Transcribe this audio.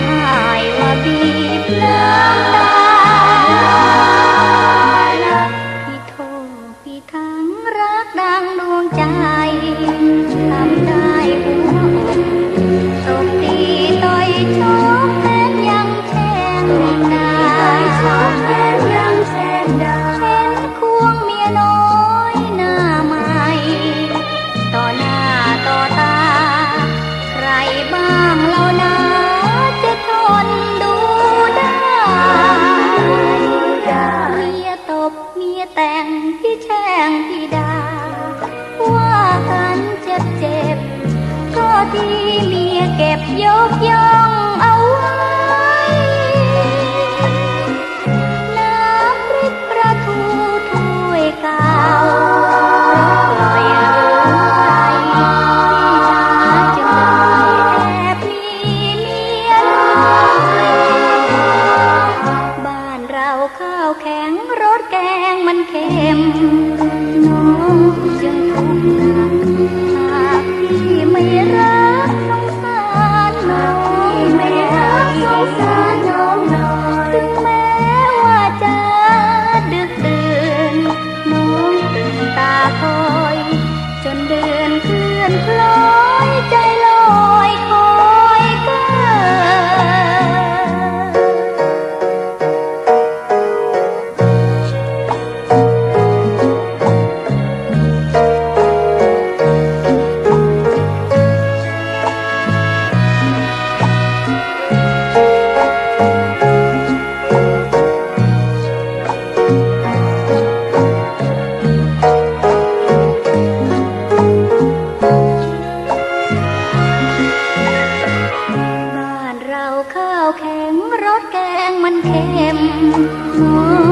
ไาบีบน้ำตาพี่โที่ทั้งรักดังดวงใจทำได้ผู้ ที่เมียเก็บยกย่องเอาไว้น้ำพริกประทูถ้วยเก่าปลอยรู้ใจพี่จ๋าจึงเลยแอบมีเมียน้อยบ้านเราข้าวแข็งรสแกงมันเค็มน้อง thêm. mùa